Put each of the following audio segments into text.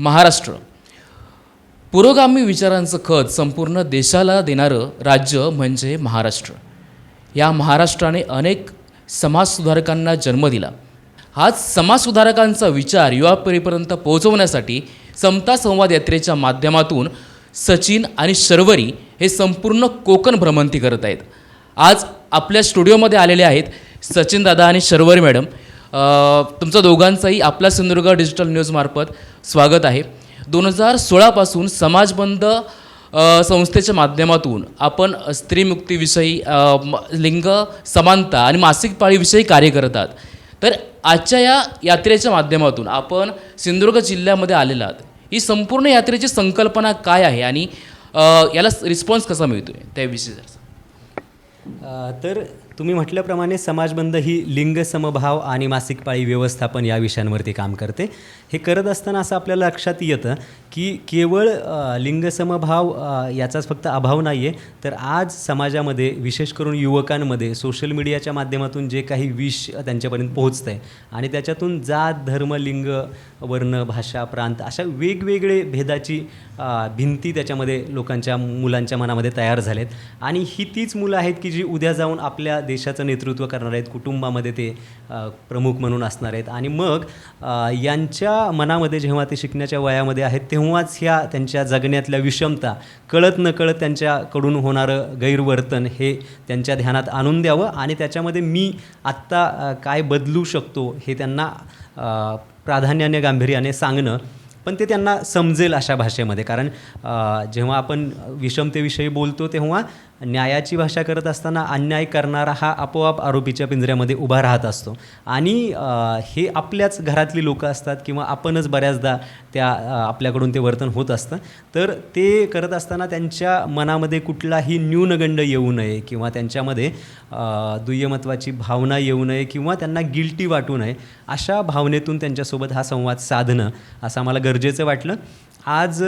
महाराष्ट्र. पुरोगामी विचारांचं खत संपूर्ण देशाला देणारं राज्य म्हणजे महाराष्ट्र. या महाराष्ट्राने अनेक समाजसुधारकांना जन्म दिला. हाच समाजसुधारकांचा विचार युवा पिढीपर्यंत पोहोचवण्यासाठी समता संवाद यात्रेच्या माध्यमातून सचिन आणि शर्वरी हे संपूर्ण कोकण भ्रमंती करत आहेत. आज आपल्या स्टुडिओमध्ये आलेले आहेत सचिन दादा आणि शर्वरी मॅडम. तुमचा दोघांचाही आपला सिंधुदुर्ग डिजिटल न्यूजमार्फत स्वागत आहे. दोन हजार सोळापासून समाजबंध संस्थेच्या माध्यमातून आपण स्त्रीमुक्तीविषयी लिंग समानता आणि मासिक पाळीविषयी कार्य करतात तर आजच्या या यात्रेच्या माध्यमातून आपण सिंधुदुर्ग जिल्ह्यामध्ये आलेला आहात. ही संपूर्ण यात्रेची संकल्पना काय आहे आणि याला रिस्पॉन्स कसा मिळतो आहे त्याविषयी जरा तर तुम्ही म्हटल्याप्रमाणे समाजबंध ही लिंग समभाव आणि मासिक पाळी व्यवस्थापन या विषयांवरती काम करते. हे करत असताना असं आपल्याला लक्षात येतं की केवळ लिंग समभाव याचाच फक्त अभाव नाही आहे तर आज समाजामध्ये विशेष करून युवकांमध्ये सोशल मीडियाच्या माध्यमातून जे काही विष त्यांच्यापर्यंत पोहोचतं आहे आणि त्याच्यातून जात धर्म लिंग वर्ण भाषा प्रांत अशा वेगवेगळे भेदाची भिंती त्याच्यामध्ये लोकांच्या मुलांच्या मनामध्ये तयार झालेत. आणि ही तीच मुलं आहेत की जी उद्या जाऊन आपल्या देशाचं नेतृत्व करणार आहेत कुटुंबामध्ये ते प्रमुख म्हणून असणार आहेत. आणि मग यांच्या मनामध्ये जेव्हा ते शिकण्याच्या वयामध्ये आहेत तेव्हाच ह्या त्यांच्या जगण्यातल्या विषमता कळत नकळत त्यांच्याकडून होणारं गैरवर्तन हे त्यांच्या ध्यानात आणून द्यावं आणि त्याच्यामध्ये मी आत्ता काय बदलू शकतो हे त्यांना प्राधान्याने गांभीर्याने सांगणं पण ते त्यांना समजेल अशा भाषेमध्ये. कारण जेव्हा आपण विषमतेविषयी बोलतो तेव्हा न्यायाची भाषा करत असताना अन्याय करणारा हा आपोआप आरोपीच्या पिंजऱ्यामध्ये उभा राहत असतो. आणि हे आपल्याच घरातली लोकं असतात किंवा आपणच बऱ्याचदा त्या आपल्याकडून ते वर्तन होत असतं. तर ते करत असताना त्यांच्या मनामध्ये कुठलाही न्यूनगंड येऊ नये किंवा त्यांच्यामध्ये दुय्यमत्वाची भावना येऊ नये किंवा त्यांना गिल्टी वाटू नये अशा भावनेतून त्यांच्यासोबत हा संवाद साधणं असं आम्हाला गरजेचं वाटलं. आज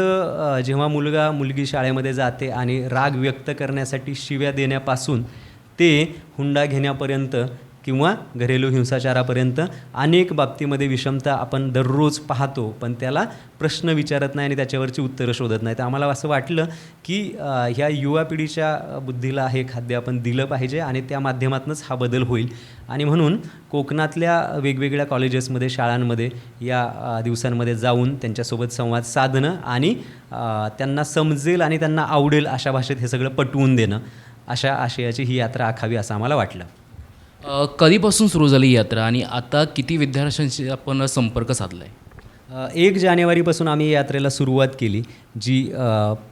जेव्हा मुलगा मुलगी शाळेमध्ये जाते आणि राग व्यक्त करण्यासाठी शिव्या देण्यापासून ते हुंडा घेण्यापर्यंत किंवा घरेलू हिंसाचारापर्यंत अनेक बाबतीमध्ये विषमता आपण दररोज पाहतो पण त्याला प्रश्न विचारत नाही आणि त्याच्यावरची उत्तरं शोधत नाही. तर आम्हाला असं वाटलं की ह्या युवा पिढीच्या बुद्धीला हे खाद्य आपण दिलं पाहिजे आणि त्या माध्यमातूनच हा बदल होईल. आणि म्हणून कोकणातल्या वेगवेगळ्या कॉलेजेसमध्ये शाळांमध्ये या दिवसांमध्ये जाऊन त्यांच्यासोबत संवाद साधणं आणि त्यांना समजेल आणि त्यांना आवडेल अशा भाषेत हे सगळं पटवून देणं अशा आशयाची ही यात्रा आखावी असं आम्हाला वाटलं. कधीपासून सुरू झाली ही यात्रा आणि आता किती विद्यार्थ्यांशी आपण संपर्क साधला आहे एक जानेवारीपासून आम्ही यात्रेला सुरुवात केली जी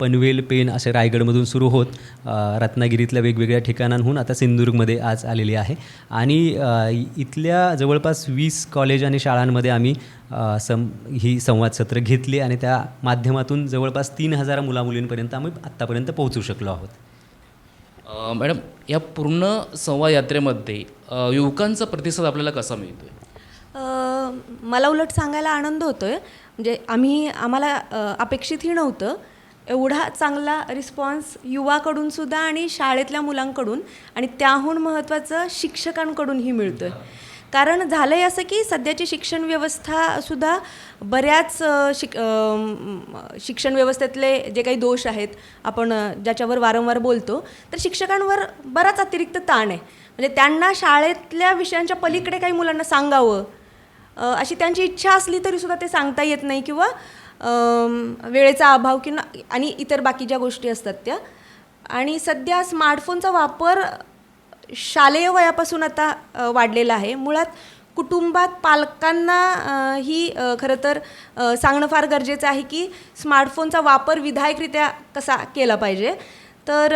पनवेल पेन असे रायगडमधून सुरू होत. रत्नागिरीतल्या वेगवेगळ्या ठिकाणांहून आता सिंधुदुर्गमध्ये आज आलेली आहे. आणि इथल्या जवळपास वीस कॉलेज आणि शाळांमध्ये आम्ही सम ही संवाद सत्र घेतली आणि त्या माध्यमातून जवळपास तीन हजार मुलामुलींपर्यंत आम्ही आत्तापर्यंत पोहोचू शकलो आहोत. मॅडम या पूर्ण संवाद यात्रेमध्ये युवकांचा प्रतिसाद आपल्याला कसा मिळतो आहे मला उलट सांगायला आनंद होतो आहे म्हणजे आम्ही आम्हाला अपेक्षितही नव्हतं. एवढा चांगला रिस्पॉन्स युवाकडून सुद्धा आणि शाळेतल्या मुलांकडून आणि त्याहून महत्त्वाचं शिक्षकांकडूनही मिळतो आहे कारण झालं आहे असं की सध्याची शिक्षण व्यवस्था सुद्धा बऱ्याच शिक शिक्षण व्यवस्थेतले जे काही दोष आहेत आपण ज्याच्यावर वारंवार बोलतो तर शिक्षकांवर बराच अतिरिक्त ताण आहे. म्हणजे त्यांना शाळेतल्या विषयांच्या पलीकडे काही मुलांना सांगावं अशी त्यांची इच्छा असली तरी सुद्धा ते सांगता येत नाही किंवा वेळेचा अभाव किंवा आणि इतर बाकी ज्या गोष्टी असतात त्या. आणि सध्या स्मार्टफोनचा वापर शालेय वयापासून आता वाढलेलं वाढलेला आहे. मुळात कुटुंबात पालकांना ही खरं तर सांगणं फार गरजेचं आहे की स्मार्टफोनचा वापर विधायकरित्या कसा केला पाहिजे. तर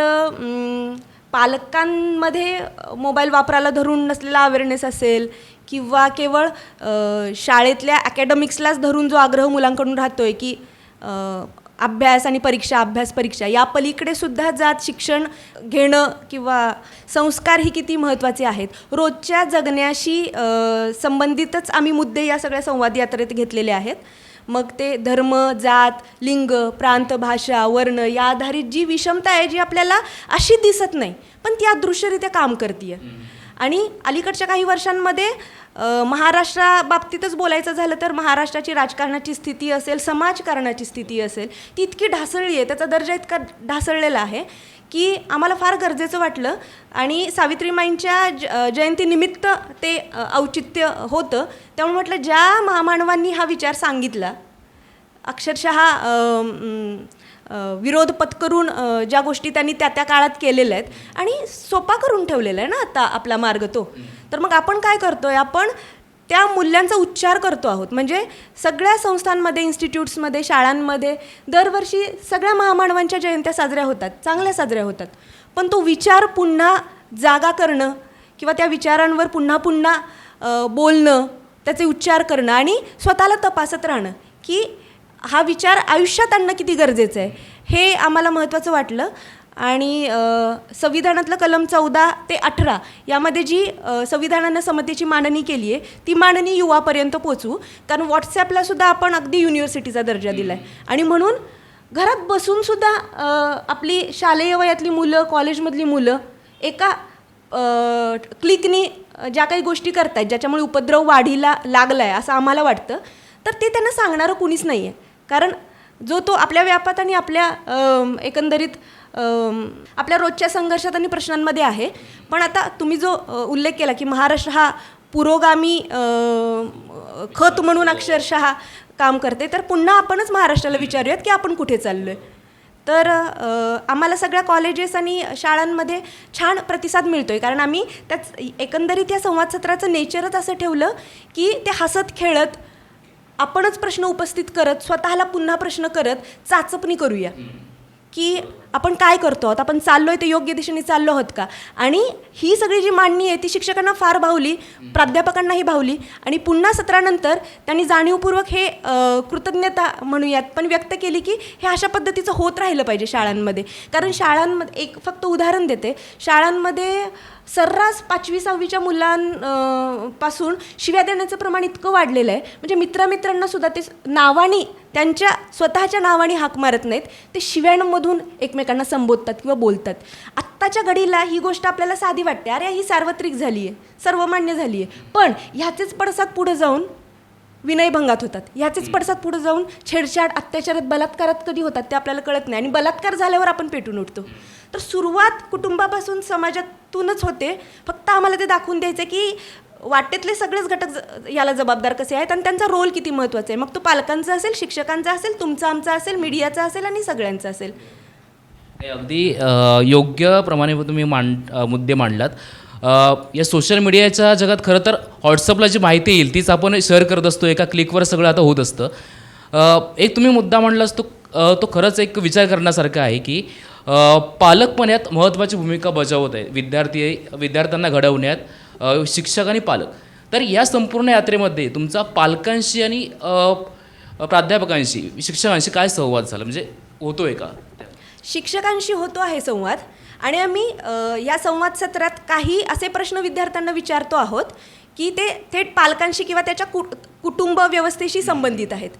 पालकांमध्ये मोबाईल वापराला धरून नसलेला अवेअरनेस असेल किंवा केवळ शाळेतल्या अकॅडमिक्सलाच धरून जो आग्रह मुलांकडून राहतो आहे की अभ्यास आणि परीक्षा अभ्यास परीक्षा या पलीकडे सुद्धा जात शिक्षण घेणं किंवा संस्कार ही किती महत्त्वाचे आहेत? रोजच्या जगण्याशी संबंधितच आम्ही मुद्दे या सगळ्या संवाद यात्रेत घेतलेले आहेत. मग ते धर्म जात लिंग प्रांत भाषा वर्ण या आधारित जी विषमता आहे जी आपल्याला अशी दिसत नाही पण ती अदृश्यरित्या काम करते आणि अलीकडच्या काही वर्षांमध्ये महाराष्ट्राबाबतीतच बोलायचं झालं तर महाराष्ट्राची राजकारणाची स्थिती असेल समाजकारणाची स्थिती असेल ती इतकी ढासळली आहे त्याचा दर्जा इतका ढासळलेला आहे की आम्हाला फार गरजेचं वाटलं. आणि सावित्रीमाईंच्या ज जयंतीनिमित्त ते औचित्य होतं. त्यामुळे म्हटलं ज्या महामानवांनी हा विचार सांगितला अक्षरशः विरोध पत्करून ज्या गोष्टी त्यांनी त्या त्या काळात केलेल्या आहेत आणि सोपा करून ठेवलेला आहे ना आता आपला मार्ग तो. तर मग आपण काय करतो आहे आपण त्या मूल्यांचा उच्चार करतो आहोत. म्हणजे सगळ्या संस्थांमध्ये इन्स्टिट्यूट्समध्ये शाळांमध्ये दरवर्षी सगळ्या महामानवांच्या जयंत्या साजऱ्या होतात चांगल्या साजऱ्या होतात. पण तो विचार पुन्हा जागा करणं किंवा त्या विचारांवर पुन्हा पुन्हा बोलणं त्याचे उच्चार करणं आणि स्वतःला तपासत राहणं की हा विचार आयुष्यात आणणं किती गरजेचं आहे? हे आम्हाला महत्त्वाचं वाटलं. आणि संविधानातलं कलम चौदा ते अठरा यामध्ये जी संविधानानं समतेची मांडणी केली आहे ती मांडणी युवापर्यंत पोचवू कारण व्हॉट्सॲपला सुद्धा आपण अगदी युनिव्हर्सिटीचा दर्जा दिला आहे आणि म्हणून घरात बसूनसुद्धा आपली शालेय वयातली मुलं कॉलेजमधली मुलं एका क्लिकनी ज्या काही गोष्टी करतायत ज्याच्यामुळे उपद्रव वाढीला लागला आहे असं आम्हाला वाटतं तर ते त्यांना सांगणारं कुणीच नाही आहे कारण जो तो आपल्या व्यापात आणि आपल्या एकंदरीत आपल्या रोजच्या संघर्षात आणि प्रश्नांमध्ये आहे. पण आता तुम्ही जो उल्लेख केला की महाराष्ट्र हा पुरोगामी खत म्हणून अक्षरशः काम करते तर पुन्हा आपणच महाराष्ट्राला विचारूयात की आपण कुठे चाललो आहे तर आम्हाला सगळ्या कॉलेजेस आणि शाळांमध्ये छान प्रतिसाद मिळतो आहे कारण आम्ही त्याच एकंदरीत या संवादसत्राचं नेचरच असं ठेवलं की ते हसत खेळत आपणच प्रश्न उपस्थित करत स्वतःला पुन्हा प्रश्न करत चाचपणी करूया. की आपण काय करतो आहोत? आपण चाललो आहे ते योग्य दिशेने चाललो आहोत का? आणि ही सगळी जी मांडणी आहे ती शिक्षकांना फार भावली प्राध्यापकांनाही भावली. आणि पुन्हा सत्रानंतर त्यांनी जाणीवपूर्वक हे कृतज्ञता म्हणूयात पण व्यक्त केली की हे अशा पद्धतीचं होत राहिलं पाहिजे शाळांमध्ये. कारण शाळांमध्ये एक फक्त उदाहरण देते. शाळांमध्ये सर्रास पाचवी सहावीच्या मुलां पासून शिव्या देण्याचं प्रमाण इतकं वाढलेलं आहे. म्हणजे मित्रमित्रांना सुद्धा ते नावानी त्यांच्या स्वतःच्या नावाने हाक मारत नाहीत. ते शिव्यांमधून एकमेकांना संबोधतात किंवा बोलतात. आत्ताच्या घडीला ही गोष्ट आपल्याला साधी वाटते. अरे ही सार्वत्रिक झाली आहे सर्वमान्य झाली आहे पण ह्याचेच पडसाद पुढे जाऊन विनयभंगात होतात. ह्याचेच पडसाद पुढे जाऊन छेडछाड अत्याचारात बलात्कारात कधी होतात ते आपल्याला कळत नाही. आणि बलात्कार झाल्यावर आपण पेटून उठतो. तर सुरुवात कुटुंबापासून समाजातूनच होते. फक्त आम्हाला ते दाखवून द्यायचं की वाटेतले सगळेच घटक याला जबाबदार कसे आहेत आणि त्यांचा रोल किती महत्त्वाचा आहे. मग तो पालकांचा असेल शिक्षकांचा असेल तुमचा आमचा असेल मीडियाचा असेल आणि सगळ्यांचा असेल. अगदी योग्य प्रमाणे तुम्ही मांड मुद्दे मांडलात. या सोशल मीडियाच्या जगात खरं तर व्हॉट्सअपला जी माहिती येईल तीच आपण शेअर करत असतो एका क्लिकवर सगळं आता होत असतं. एक तुम्ही मुद्दा मांडला तो तो खरंच एक विचार करण्यासारखा आहे की पालक पण यात महत्त्वाची भूमिका बजावत आहे विद्यार्थी विद्यार्थ्यांना घडवण्यात शिक्षक आणि पालक. तर या संपूर्ण यात्रेमध्ये तुमचा पालकांशी आणि प्राध्यापकांशी शिक्षकांशी काय संवाद झाला? म्हणजे होतो आहे का? शिक्षकांशी होतो आहे संवाद. आणि आम्ही या संवाद सत्रात काही असे प्रश्न विद्यार्थ्यांना विचारतो आहोत की ते थेट पालकांशी किंवा त्याच्या कुट कुटुंब व्यवस्थेशी संबंधित आहेत.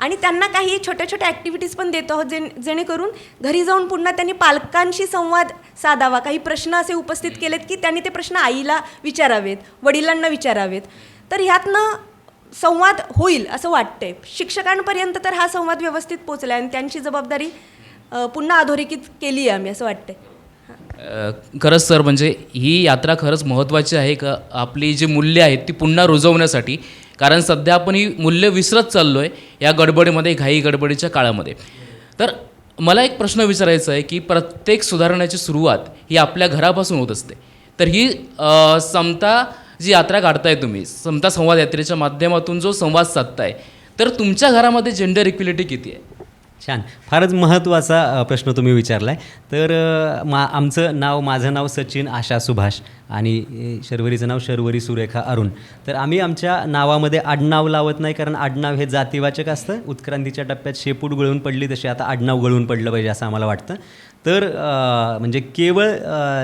आणि त्यांना काही छोट्या छोट्या ॲक्टिव्हिटीज पण देतो आहोत जे जेणेकरून घरी जाऊन पुन्हा त्यांनी पालकांशी संवाद साधावा. काही प्रश्न असे उपस्थित केलेत की त्यांनी ते प्रश्न आईला विचारावेत वडिलांना विचारावेत. तर ह्यातनं संवाद होईल असं वाटतंय. शिक्षकांपर्यंत तर हा संवाद व्यवस्थित पोचला आणि त्यांची जबाबदारी पुन्हा अधोरेखित केली आहे आम्ही असं वाटतंय. खरंच सर म्हणजे ही यात्रा खरंच महत्त्वाची आहे का? आपली जी मूल्य आहेत ती पुन्हा रुजवण्यासाठी. कारण सध्या आपण ही मूल्य विसरत चाललो आहे या गडबडीमध्ये घाई गडबडीच्या काळामध्ये. तर मला एक प्रश्न विचारायचा आहे की प्रत्येक सुधारण्याची सुरुवात ही आपल्या घरापासून होत असते. तर ही समता जी यात्रा काढताय तुम्ही समता संवाद यात्रेच्या माध्यमातून जो संवाद साधताय तर तुमच्या घरामध्ये जेंडर इक्विलिटी किती आहे? छान. फारच महत्त्वाचा प्रश्न तुम्ही विचारला आहे तर मा आमचं नाव माझं नाव सचिन आशा सुभाष आणि शर्वरीचं नाव शर्वरी सुरेखा अरुण. तर आम्ही आमच्या नावामध्ये आडनाव लावत नाही कारण आडनाव हे जातीवाचक असतं. उत्क्रांतीच्या टप्प्यात शेपूट गळून पडली तशी आता आडनाव गळून पडलं पाहिजे असं आम्हाला वाटतं. तर म्हणजे केवळ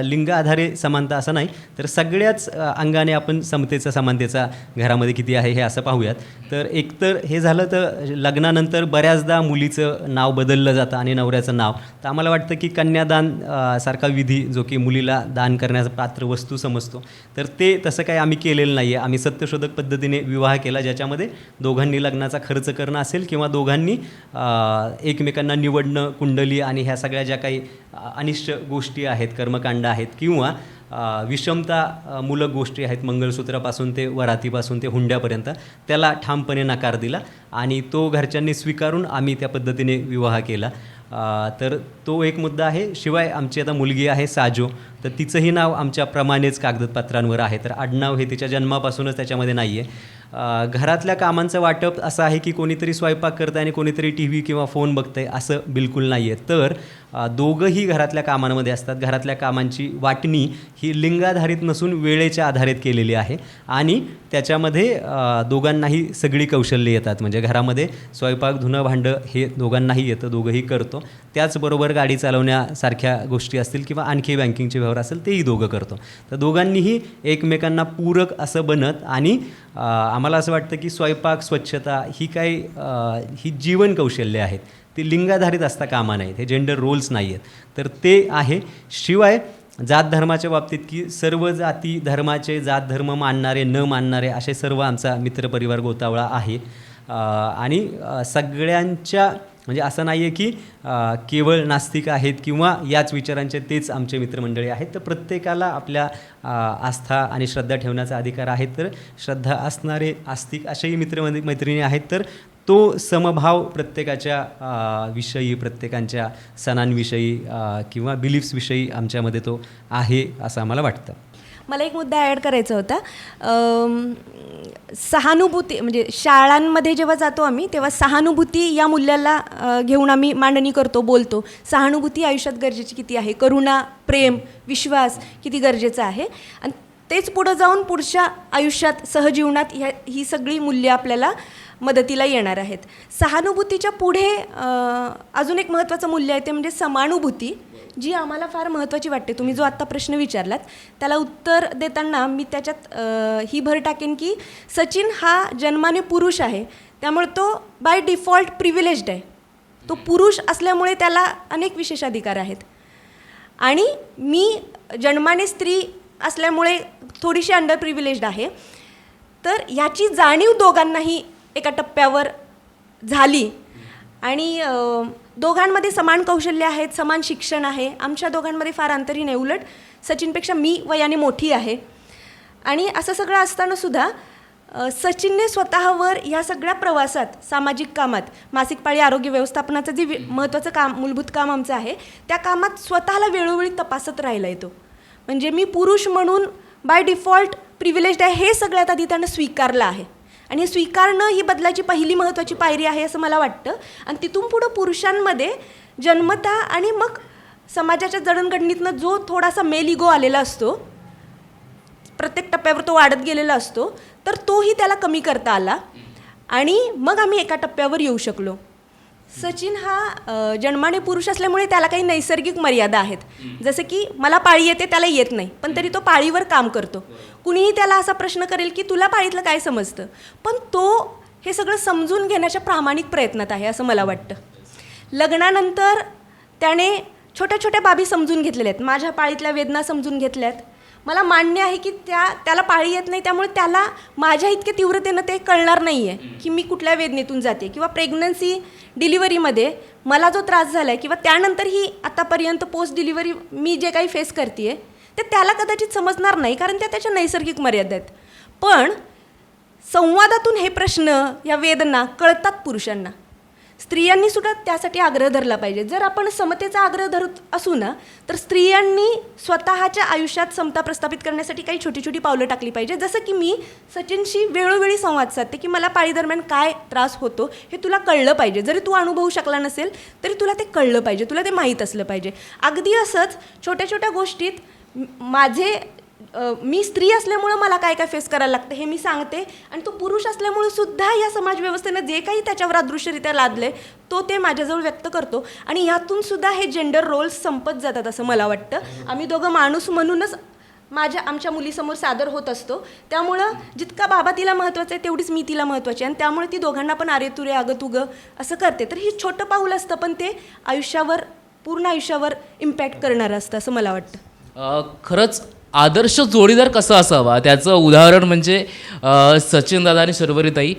लिंग आधारे समानता असं नाही तर सगळ्याच अंगाने आपण समतेचा समानतेचा घरामध्ये किती आहे हे असं पाहूयात. तर एकतर हे झालं तर लग्नानंतर बऱ्याचदा मुलीचं नाव बदललं जातं आणि नवऱ्याचं नाव. तर आम्हाला वाटतं की कन्यादान सारखा विधी जो की मुलीला दान करण्याचा पात्र वस्तू समजतो. तर ते तसं काही आम्ही केलेलं नाही आहे आम्ही सत्यशोधक पद्धतीने विवाह केला ज्याच्यामध्ये दोघांनी लग्नाचा खर्च करणं असेल किंवा दोघांनी एकमेकांना निवडणं कुंडली आणि ह्या सगळ्या ज्या काही अनिष्ट गोष्टी आहेत कर्मकांड आहेत किंवा विषमता मूलक गोष्टी आहेत मंगळसूत्रापासून ते वरातीपासून ते हुंड्यापर्यंत त्याला ठामपणे नकार दिला आणि तो घरच्यांनी स्वीकारून आम्ही त्या पद्धतीने विवाह केला. तर तो एक मुद्दा आहे. शिवाय आमची आता मुलगी आहे साजो. तर तिचंही नाव आमच्याप्रमाणेच कागदपत्रांवर आहे. तर आडनाव हे तिच्या जन्मापासूनच त्याच्यामध्ये नाही आहे घरातल्या कामांचं वाटप असं आहे की कोणीतरी स्वयंपाक करतं आणि कोणीतरी टी व्ही किंवा फोन बघतंय असं बिलकुल नाही आहे तर दोघंही घरातल्या कामांमध्ये असतात. घरातल्या कामांची वाटणी ही लिंगाधारित नसून वेळेच्या आधारित केलेली आहे आणि त्याच्यामध्ये दोघांनाही सगळी कौशल्य येतात. म्हणजे घरामध्ये स्वयंपाक धुणं भांडं हे दोघांनाही येतं. दोघंही करतो. त्याचबरोबर गाडी चालवण्यासारख्या गोष्टी असतील किंवा आणखी बँकिंगचे व्यवहार असेल तेही दोघं करतो. तर दोघांनीही एकमेकांना पूरक असं बनत आणि आम्हाला असं वाटतं की स्वयंपाक स्वच्छता ही काही ही जीवन कौशल्य आहेत. ती लिंगाधारित असता कामा नाहीत हे जेंडर रोल्स नाही आहेत तर ते आहे. शिवाय जात धर्माच्या बाबतीत की सर्व जाती धर्माचे जात धर्म मानणारे न मानणारे असे सर्व आमचा मित्रपरिवार गोतावळा आहे. आणि सगळ्यांच्या म्हणजे असं नाही आहे की केवळ नास्तिक आहेत किंवा याच विचारांचे तेच आमचे मित्रमंडळी आहेत. तर प्रत्येकाला आपल्या आस्था आणि श्रद्धा ठेवण्याचा अधिकार आहे. तर श्रद्धा असणारे आस्तिक असेही मित्र मैत्रिणी आहेत. तर तो समभाव प्रत्येकाच्या विषयी प्रत्येकांच्या सणांविषयी किंवा बिलीफ्सविषयी आमच्यामध्ये तो आहे असं आम्हाला वाटतं. मला एक मुद्दा ॲड करायचा होता. सहानुभूती म्हणजे शाळांमध्ये जेव्हा जातो आम्ही तेव्हा सहानुभूती या मूल्याला घेऊन आम्ही मांडणी करतो बोलतो. सहानुभूती आयुष्यात गरजेची किती आहे? करुणा प्रेम विश्वास किती गरजेचं आहे? आणि तेच पुढं जाऊन पुढच्या आयुष्यात सहजीवनात ह्या ही सगळी मूल्य आपल्याला मदतीला येणार आहेत. सहानुभूतीच्या पुढे अजून एक महत्त्वाचं मूल्य आहे ते म्हणजे समानुभूती जी आम्हाला फार महत्त्वाची वाटते. तुम्ही जो आत्ता प्रश्न विचारलात त्याला उत्तर देताना मी त्याच्यात ही भर टाकेन की सचिन हा जन्माने पुरुष आहे. त्यामुळे तो बाय डिफॉल्ट प्रिव्हिलेज्ड आहे. तो पुरुष असल्यामुळे त्याला अनेक विशेषाधिकार आहेत. आणि मी जन्माने स्त्री असल्यामुळे थोडीशी अंडर प्रिव्हिलेज्ड आहे. तर ह्याची जाणीव दोघांनाही एका टप्प्यावर झाली. आणि दोघांमध्ये समान कौशल्य आहेत समान शिक्षण आहे. आमच्या दोघांमध्ये फार अंतरही नाही. उलट सचिनपेक्षा मी वयाने मोठी आहे. आणि असं सगळं असताना सुद्धा सचिनने स्वतःवर ह्या सगळ्या प्रवासात सामाजिक कामात मासिक पाळी आरोग्य व्यवस्थापनाचं जे वि- महत्त्वाचं काम मूलभूत काम आमचं आहे त्या कामात स्वतःला वेळोवेळी तपासत राहिला येतो. म्हणजे मी पुरुष म्हणून बाय डिफॉल्ट प्रिव्हिलेज्ड आहे हे सगळ्यात आधी त्यानं स्वीकारलं आहे. आणि हे स्वीकारणं ही बदलाची पहिली महत्त्वाची पायरी आहे असं मला वाटतं. आणि तिथून पुढं पुरुषांमध्ये जन्मता आणि मग समाजाच्या जडणघडणीतनं जो थोडासा मेल इगो आलेला असतो प्रत्येक टप्प्यावर तो वाढत गेलेला असतो तर तोही त्याला कमी करता आला. आणि मग आम्ही एका टप्प्यावर येऊ शकलो. सचिन हा जन्माने पुरुष असल्यामुळे त्याला काही नैसर्गिक मर्यादा आहेत. जसं की मला पाळी येते त्याला येत नाही. पण तरी तो पाळीवर काम करतो. कुणीही त्याला असा प्रश्न करेल की तुला पाळीतलं काय समजतं? पण तो हे सगळं समजून घेण्याच्या प्रामाणिक प्रयत्नात आहे असं मला वाटतं. लग्नानंतर त्याने छोट्या छोट्या बाबी समजून घेतलेल्या आहेत. माझ्या पाळीतल्या वेदना समजून घेतल्यात. मला मान्य आहे की त्या त्याला पाळी येत नाही त्यामुळे त्याला माझ्या इतक्या तीव्रतेनं ते कळणार नाही आहे की मी कुठल्या वेदनेतून जाते किंवा प्रेग्नन्सी डिलिव्हरीमध्ये मला जो त्रास झाला आहे किंवा त्यानंतरही आतापर्यंत पोस्ट डिलिव्हरी मी जे काही फेस करते ते त्याला कदाचित समजणार नाही कारण त्या त्याच्या नैसर्गिक मर्यादा आहेत. पण संवादातून हे प्रश्न या वेदना कळतात पुरुषांना. स्त्रियांनी सुद्धा त्यासाठी आग्रह धरला पाहिजे. जर आपण समतेचा आग्रह धरत असू ना तर स्त्रियांनी स्वतःच्या आयुष्यात समता प्रस्थापित करण्यासाठी काही छोटी छोटी पावलं टाकली पाहिजे. जसं की मी सचिनशी वेळोवेळी संवाद साधते की मला पाळीदरम्यान काय त्रास होतो हे तुला कळलं पाहिजे. जरी तू अनुभवू शकला नसेल तरी तुला ते कळलं पाहिजे. तुला ते माहीत असलं पाहिजे. अगदी असंच छोट्या छोट्या गोष्टीत माझे मी स्त्री असल्यामुळं मला काय काय फेस करायला लागतं हे मी सांगते. आणि तो पुरुष असल्यामुळं सुद्धा या समाजव्यवस्थेनं जे काही त्याच्यावर अदृश्यरित्या आहे तो ते माझ्याजवळ व्यक्त करतो. आणि यातून सुद्धा हे जेंडर रोल्स संपत जातात असं मला वाटतं. आम्ही दोघं माणूस म्हणूनच माझ्या आमच्या मुलीसमोर सादर होत असतो. त्यामुळं जितका बाबा तिला महत्त्वाचं आहे तेवढीच मी तिला महत्त्वाची आहे. आणि त्यामुळे ती दोघांना पण आरे तुरे अगं तुगं असं करते. तर हे छोटं पाऊल असतं पण ते आयुष्यावर पूर्ण आयुष्यावर इम्पॅक्ट करणारं असतं असं मला वाटतं. खरंच आदर्श जोडीदार कसा असावा? त्याचं उदाहरण म्हणजे सचिनदादा आणि शर्वरीताई.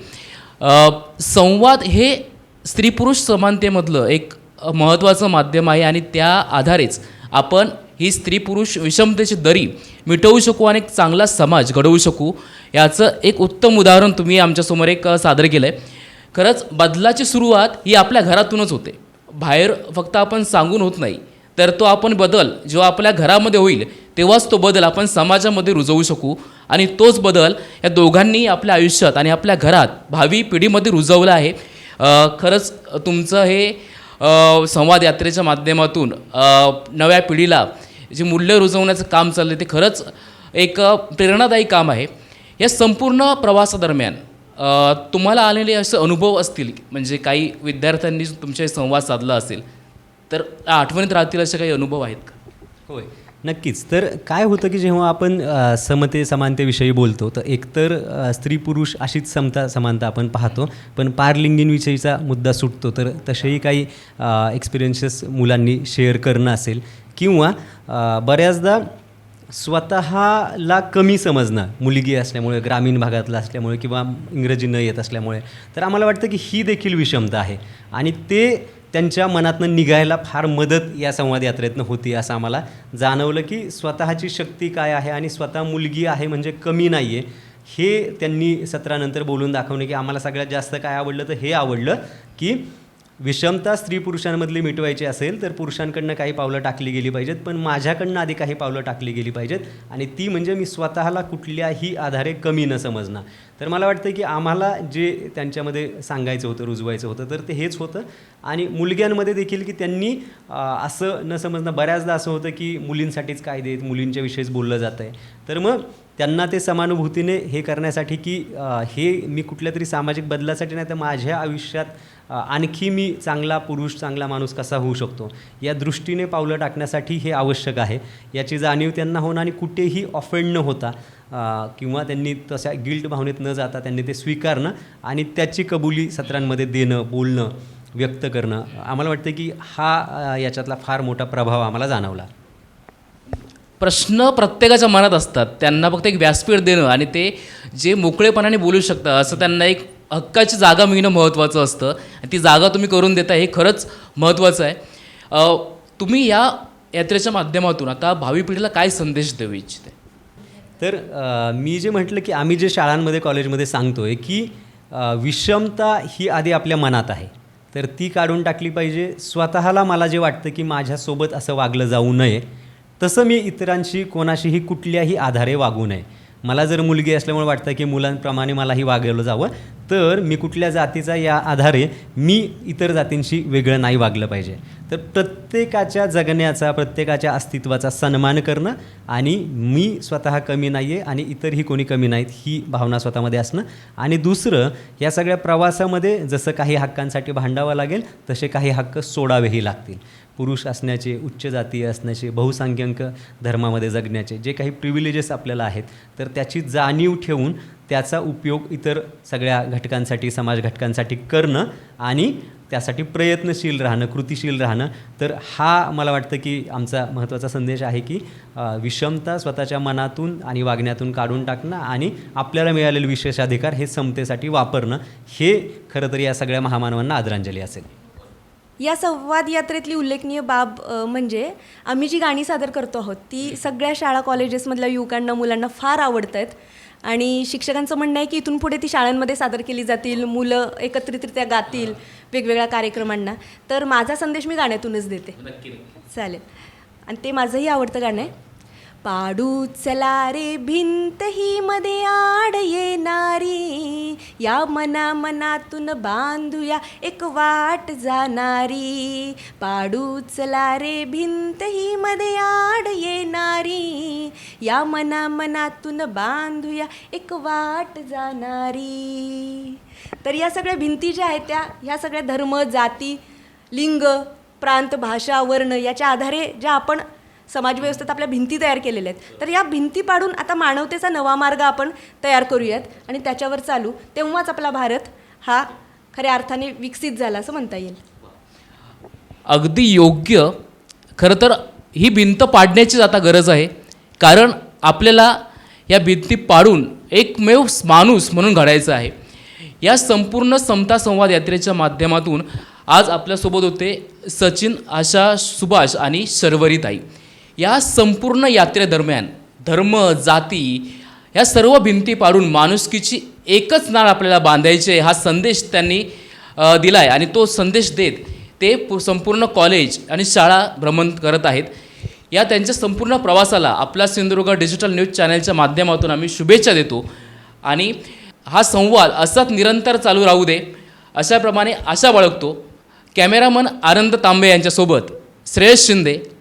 संवाद हे स्त्री पुरुष समानतेमधलं एक महत्त्वाचं माध्यम आहे आणि त्या आधारेच आपण ही स्त्री पुरुष विषमतेची दरी मिटवू शकू आणि एक चांगला समाज घडवू शकू. याचं एक उत्तम उदाहरण तुम्ही आमच्यासमोर एक सादर केलं आहे खरंच बदलाची सुरुवात ही आपल्या घरातूनच होते. बाहेर फक्त आपण सांगून होत नाही. तर तो आपण बदल जेव्हा आपल्या घरामध्ये होईल तेव्हाच तो बदल आपण समाजामध्ये रुजवू शकू. आणि तोच बदल या दोघांनी आपल्या आयुष्यात आणि आपल्या घरात भावी पिढीमध्ये रुजवला आहे. खरंच तुमचं हे संवाद यात्रेच्या माध्यमातून नव्या पिढीला जे मूल्य रुजवण्याचं काम चाललं ते खरंच एक प्रेरणादायी काम आहे. या संपूर्ण प्रवासादरम्यान तुम्हाला आलेले असे अनुभव असतील म्हणजे काही विद्यार्थ्यांनी तुमच्याशी संवाद साधला असेल तर आठवणीत राहतील असे काही अनुभव आहेत का? होय. नक्कीच. तर काय होतं की जेव्हा आपण अ, समते समानतेविषयी बोलतो तर एकतर अ, स्त्री पुरुष अशीच समता समानता आपण पाहतो पण पारलिंगींविषयीचा मुद्दा सुटतो तर तसेही काही एक्सपिरियन्सेस मुलांनी शेअर करणं असेल. किंवा अ, बऱ्याचदा स्वतःला कमी समजणं मुलगी असल्यामुळे ग्रामीण भागातलं असल्यामुळे किंवा इंग्रजी न येत असल्यामुळे. तर आम्हाला वाटतं की ही देखील विषमता आहे. आणि ते त्यांच्या मनातनं निघायला फार मदत या संवाद यात्रेतनं होती असं आम्हाला जाणवलं की स्वतःची शक्ती काय आहे आणि स्वतः मुलगी आहे म्हणजे कमी नाही आहे हे त्यांनी सत्रानंतर बोलून दाखवणे की आम्हाला सगळ्यात जास्त काय आवडलं तर हे आवडलं की विषमता स्त्री पुरुषांमधली मिटवायची असेल तर पुरुषांकडनं काही पावलं टाकली गेली पाहिजेत पण माझ्याकडनं आधी काही पावलं टाकली गेली पाहिजेत. आणि ती म्हणजे मी स्वतःला कुठल्याही आधारे कमी न समजणं तर मला वाटतं की आम्हाला जे त्यांच्यामध्ये सांगायचं होतं रुजवायचं होतं तर ते हेच होतं. आणि मुलग्यांमध्ये देखील की त्यांनी असं न समजणं बऱ्याचदा असं होतं की मुलींसाठीच कायदे आहेत मुलींच्या विषयीच बोललं जातं आहे तर मग त्यांना ते समानुभूतीने हे करण्यासाठी की हे मी कुठल्या तरी सामाजिक बदलासाठी नाही तर माझ्या आयुष्यात आणखी मी चांगला पुरुष चांगला माणूस कसा होऊ शकतो? या दृष्टीने पावलं टाकण्यासाठी हे आवश्यक आहे. याची जाणीव त्यांना होणं आणि कुठेही ऑफेंड न होता किंवा त्यांनी तशा गिल्ट भावनेत न जाता त्यांनी ते स्वीकारणं आणि त्याची कबुली सत्रांमध्ये देणं बोलणं व्यक्त करणं आम्हाला वाटतं की हा याच्यातला फार मोठा प्रभाव आम्हाला जाणवला. प्रश्न प्रत्येकाच्या मनात असतात. त्यांना फक्त एक व्यासपीठ देणं आणि ते जे मोकळेपणाने बोलू शकतात असं त्यांना एक हक्काची जागा मिळणं महत्त्वाचं असतं. आणि ती जागा तुम्ही करून देता हे खरंच महत्त्वाचं आहे. तुम्ही या यात्रेच्या माध्यमातून आता भावी पिढीला काय संदेश देऊ इच्छिते तर मी जे म्हटलं की आम्ही जे शाळांमध्ये कॉलेजमध्ये सांगतोय की विषमता ही आधी आपल्या मनात आहे. तर ती काढून टाकली पाहिजे. स्वतःला मला जे वाटतं की माझ्यासोबत असं वागलं जाऊ नये. तसं मी इतरांशी कोणाशीही कुठल्याही आधारे वागू नये. मला जर मुलगी असल्यामुळे वाटतं की मुलांप्रमाणे मलाही वागवलं जावं तर मी कुठल्या जातीचा या आधारे मी इतर जातींशी वेगळं नाही वागलं पाहिजे. तर प्रत्येकाच्या जगण्याचा प्रत्येकाच्या अस्तित्वाचा सन्मान करणं आणि मी स्वतः कमी नाही आहे आणि इतरही कोणी कमी नाहीत ही भावना स्वतःमध्ये असणं. आणि दुसरं या सगळ्या प्रवासामध्ये जसं काही हक्कांसाठी भांडावं लागेल तसे काही हक्क सोडावेही लागतील. पुरुष असण्याचे उच्च जातीय असण्याचे बहुसंख्याक धर्मामध्ये जगण्याचे जे काही प्रिव्हिलेजेस आपल्याला आहेत तर त्याची जाणीव ठेवून त्याचा उपयोग इतर सगळ्या घटकांसाठी समाज घटकांसाठी करणं आणि त्यासाठी प्रयत्नशील राहणं कृतिशील राहणं. तर हा मला वाटतं की आमचा महत्त्वाचा संदेश आहे की विषमता स्वतःच्या मनातून आणि वागण्यातून काढून टाकणं आणि आपल्याला मिळालेले विशेषाधिकार हे समतेसाठी वापरणं हे खरं तर या सगळ्या महामानवांना आदरांजली असेल. या संवाद यात्रेतली उल्लेखनीय बाब म्हणजे आम्ही जी गाणी सादर करतो आहोत ती सगळ्या शाळा कॉलेजेसमधल्या युवकांना मुलांना फार आवडत आहेत आणि शिक्षकांचं म्हणणं आहे की इथून पुढे ती शाळांमध्ये सादर केली जातील मुलं एकत्रितरित्या गातील वेगवेगळ्या कार्यक्रमांना. तर माझा संदेश मी गाण्यातूनच देते. चालेल. आणि ते माझंही आवडतं गाणं आहे. पाडू चला रे भिंत ही मध्ये आड येणारी. या मना मनातून बांधूया एक वाट जाणारी. पाडू चला रे भिंत ही मध्ये आड येणारी. या मना मनातून बांधूया एक वाट जाणारी. तर या सगळ्या भिंती ज्या आहेत त्या ह्या सगळ्या धर्म जाती लिंग प्रांत भाषा वर्ण याच्या आधारे ज्या आपण समाजव्यवस्थेत आपल्या भिंती तयार केलेल्या आहेत. तर या भिंती पाडून आता मानवतेचा नवा मार्ग आपण तयार करूयात. आणि त्याच्यावर चालू तेव्हाच आपला भारत हा खऱ्या अर्थाने विकसित झाला असं म्हणता येईल. अगदी योग्य. खरं तर ही भिंत पाडण्याचीच आता गरज आहे. कारण आपल्याला या भिंती पाडून एकमेव माणूस म्हणून घडायचं आहे. या संपूर्ण समता संवाद यात्रेच्या माध्यमातून आज आपल्यासोबत होते सचिन आशा सुभाष आणि शर्वरीताई या संपूर्ण यात्रेदरम्यान धर्म जाती या सर्व भिंती पाडून माणुसकीची एकच नाळ आपल्याला बांधायची आहे. हा संदेश त्यांनी दिला आहे आणि तो संदेश देत ते पु- संपूर्ण कॉलेज आणि शाळा भ्रमण करत आहेत. या त्यांच्या संपूर्ण प्रवासाला आपला सिंधुदुर्ग डिजिटल न्यूज चॅनलच्या माध्यमातून आम्ही शुभेच्छा देतो. आणि हा संवाद असाच निरंतर चालू राहू दे अशाप्रमाणे आशा बाळगतो. कॅमेरामन आनंद तांबे यांच्यासोबत श्रेयस शिंदे.